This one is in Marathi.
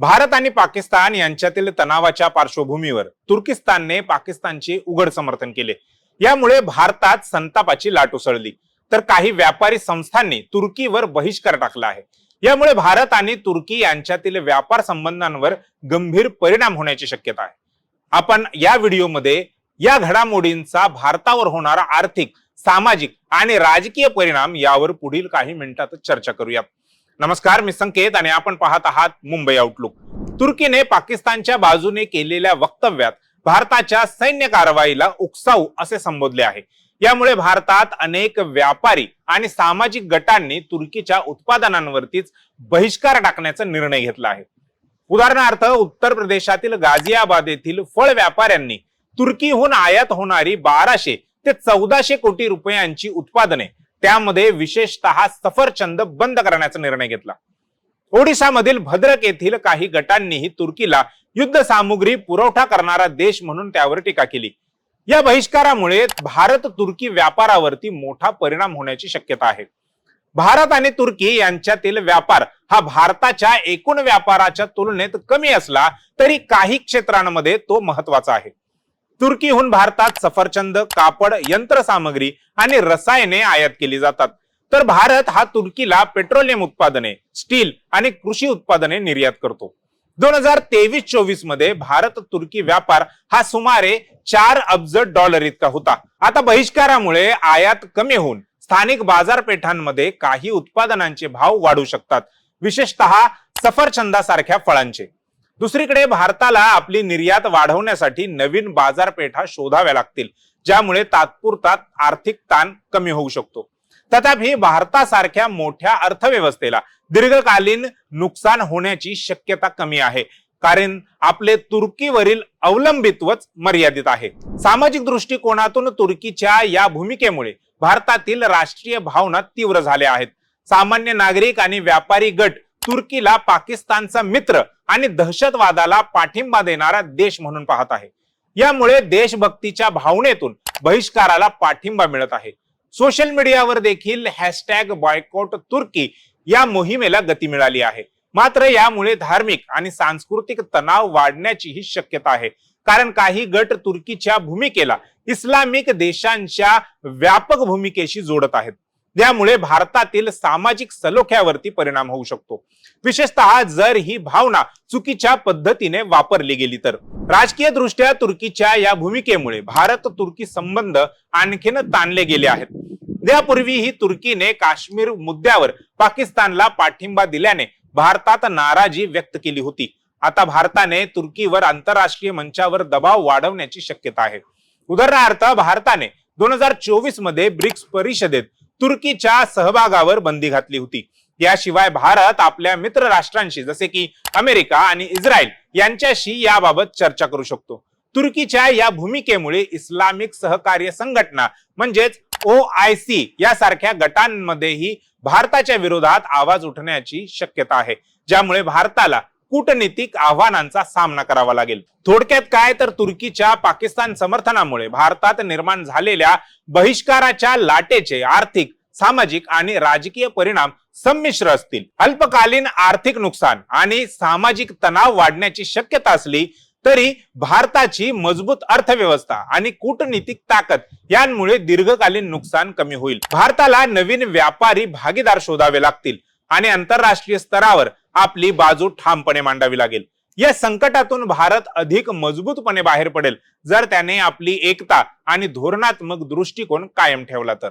भारत आणि पाकिस्तान यांच्यातील तणावाच्या पार्श्वभूमीवर तुर्किस्तानने पाकिस्तानचे उघड समर्थन केले. यामुळे भारतात संतापाची लाट उसळली. तर काही व्यापारी संस्थांनी तुर्कीवर बहिष्कार टाकला आहे. यामुळे भारत आणि तुर्की यांच्यातील व्यापार संबंधांवर गंभीर परिणाम होण्याची शक्यता आहे. आपण या व्हिडिओमध्ये या घडामोडींचा भारतावर होणारा आर्थिक सामाजिक आणि राजकीय परिणाम यावर पुढील काही मिनिटात चर्चा करूयात. नमस्कार मी संकेत आणि आपण पाहत आहात मुंबई आउटलुक तुर्कीने पाकिस्तानच्या बाजूने केलेल्या वक्तव्यात भारताच्या सैन्य कारवाईला उकसाऊ असे संबोधले आहे. यामुळे भारतात अनेक व्यापारी आणि सामाजिक गटांनी तुर्कीच्या उत्पादनांवरतीच बहिष्कार टाकण्याचा निर्णय घेतला आहे. उदाहरणार्थ उत्तर प्रदेशातील गाझियाबाद येथील फळ व्यापाऱ्यांनी तुर्कीहून आयात होणारी बाराशे ते चौदाशे कोटी रुपयांची उत्पादने त्यामध्ये विशेषतः सफरचंद बंद करण्याचा निर्णय घेतला. ओडिशामधील भद्रक येथील काही गटांनीही तुर्कीला युद्ध सामुग्री पुरवठा करणारा देश म्हणून त्यावर टीका केली. या बहिष्कारामुळे भारत तुर्की व्यापारावरती मोठा परिणाम होण्याची शक्यता आहे. भारत आणि तुर्की यांच्यातील व्यापार हा भारताच्या एकूण व्यापाराच्या तुलनेत कमी असला तरी काही क्षेत्रांमध्ये तो महत्त्वाचा आहे. तुर्कीहून भारतात सफरचंद कापड यंत्रसामग्री आणि रसायने आयात केली जातात. तर भारत हा तुर्कीला पेट्रोलियम उत्पादने स्टील आणि कृषी उत्पादने निर्यात करतो. दोन हजार तेवीस चोवीसमध्ये भारत तुर्की व्यापार हा सुमारे चार अब्ज डॉलर इतका होता. आता बहिष्कारामुळे आयात कमी होऊन स्थानिक बाजारपेठांमध्ये काही उत्पादनांचे भाव वाढू शकतात. विशेषतः सफरचंदासारख्या फळांचे. दुसरीकडे भारताला आपली निर्यात वाढवण्यासाठी नवीन बाजारपेठा शोधाव्या लागतील ज्यामुळे तात्पुरता आर्थिक ताण कमी होऊ शकतो. तथापि भारतासारख्या मोठ्या अर्थव्यवस्थेला दीर्घकालीन नुकसान होण्याची शक्यता कमी आहे कारण आपले तुर्कीवरील अवलंबित्वच मर्यादित आहे. सामाजिक दृष्टिकोनातून तुर्कीच्या या भूमिकेमुळे भारतातील राष्ट्रीय भावना तीव्र झाल्या आहेत. सामान्य नागरिक आणि व्यापारी गट तुर्कीला पाकिस्तानचा मित्र आणि दहशतवादाला पाठिंबा देणारा देश म्हणून पाहत आहे. यामुळे देशभक्तीच्या भावनेतून बहिष्काराला पाठिंबा मिळत आहे. सोशल मीडियावर देखील हॅशटॅग बॉयकॉट तुर्की या मोहिमेला गती मिळाली आहे. मात्र यामुळे धार्मिक आणि सांस्कृतिक तणाव वाढण्याचीही शक्यता आहे. कारण काही गट तुर्कीच्या भूमिकेला इस्लामिक देशांच्या व्यापक भूमिकेशी जोडत आहेत. त्यामुळे भारतातील सामाजिक सलोख्यावरती परिणाम होऊ शकतो. विशेषतः जर ही भावना चुकीच्या पद्धतीने वापरली गेली तर. राजकीय दृष्ट्या तुर्कीच्या या भूमिकेमुळे भारत तुर्की संबंध आणखीन ताणले गेले आहेत. त्यापूर्वीही तुर्कीने काश्मीर मुद्द्यावर पाकिस्तानला पाठिंबा दिल्याने भारतात नाराजी व्यक्त केली होती. आता भारताने तुर्कीवर आंतरराष्ट्रीय मंचावर दबाव वाढवण्याची शक्यता आहे. उदाहरणार्थ भारताने दोन हजार चोवीसमध्ये ब्रिक्स परिषदेत तुर्कीच्या सहभागावर बंदी घातली होती. याशिवाय भारत आपल्या मित्र राष्ट्रांशी जसे की अमेरिका आणि इस्रायल यांच्याशी याबाबत चर्चा करू शकतो. तुर्कीच्या या भूमिकेमुळे इस्लामिक सहकार्य संघटना म्हणजेच ओ आय सी यासारख्या गटांमध्येही भारताच्या विरोधात आवाज उठण्याची शक्यता आहे. ज्यामुळे भारताला कूटनीतिक आव्हानांचा सामना करावा लागेल. थोडक्यात काय तर तुर्कीच्या पाकिस्तान समर्थनामुळे भारतात निर्माण झालेल्या बहिष्काराच्या लाटेचे आर्थिक सामाजिक आणि राजकीय परिणाम संमिश्र असतील. अल्पकालीन आर्थिक नुकसान आणि सामाजिक तणाव वाढण्याची शक्यता असली तरी भारताची मजबूत अर्थव्यवस्था आणि कूटनीतिक ताकद यांमुळे दीर्घकालीन नुकसान कमी होईल. भारताला नवीन व्यापारी भागीदार शोधावे लागतील आणि आंतरराष्ट्रीय स्तरावर आपली बाजू ठामपणे मांडावी लागेल. या संकटातून भारत अधिक मजबूतपणे बाहेर पडेल जर त्याने आपली एकता आणि धोरणात्मक दृष्टिकोन कायम ठेवला तर.